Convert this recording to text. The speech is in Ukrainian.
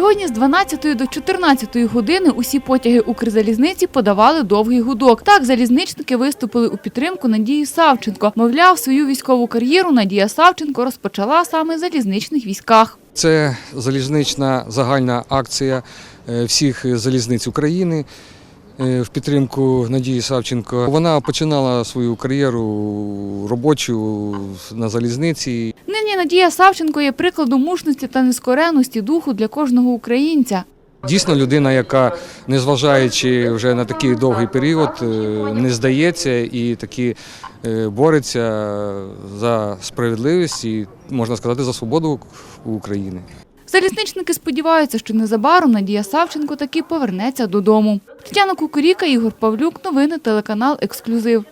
12 до 14 години усі потяги Укрзалізниці подавали довгий гудок. Так, залізничники виступили у підтримку Надії Савченко. Мовляв, свою військову кар'єру Надія Савченко розпочала саме в залізничних військах. Це залізнична загальна акція е, всіх залізниць України в підтримку Надії Савченко. Вона починала свою кар'єру робочу на залізниці. Нині Надія Савченко є прикладом мужності та нескореності духу для кожного українця. Дійсно, людина, яка, незважаючи вже на такий довгий період, е, не здається і таки е, бореться за справедливість і, можна сказати, за свободу України. Залізничники сподіваються, що незабаром Надія Савченко таки повернеться додому. Тетяна Кукуріка, Ігор Павлюк. Новини телеканал Ексклюзив.